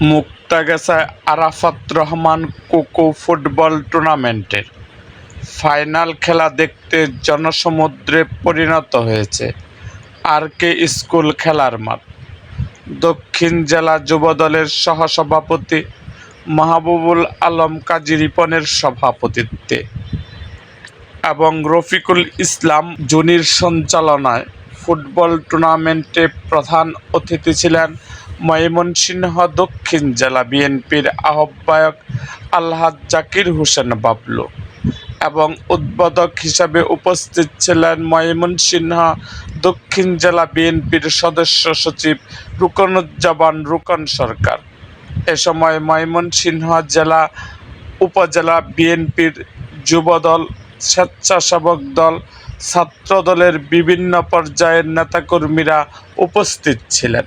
মুক্তাগাছায় Arafat Rahman Koko football টুর্নামেন্টের final খেলা দেখতে জনসমুদ্রে পরিণত হয়েছে আর কে স্কুল খেলার মাঠ। দক্ষিণ জেলা যুবদলের সহসভাপতি মাহবুবুল আলম কাজী রিপনের সভাপতিত্বে এবং রফিকুল ইসলাম জুনির সঞ্চালনায় ফুটবল টুর্নামেন্টে প্রধান অতিথি ছিলেন ময়মনসিংহ দক্ষিণ জেলা বিএনপির আহ্বায়ক আলহাজ জাকির হোসেন বাবলু এবং উদ্বোধক হিসাবে উপস্থিত ছিলেন ময়মনসিংহ দক্ষিণ জেলা বিএনপির সদস্য সচিব রুকনুজ্জামান রুকন সরকার। এ সময় ময়মনসিংহ জেলা উপজেলা বিএনপির যুবদল, স্বেচ্ছাসেবক দল, ছাত্রদলের বিভিন্ন পর্যায়ের নেতাকর্মীরা উপস্থিত ছিলেন।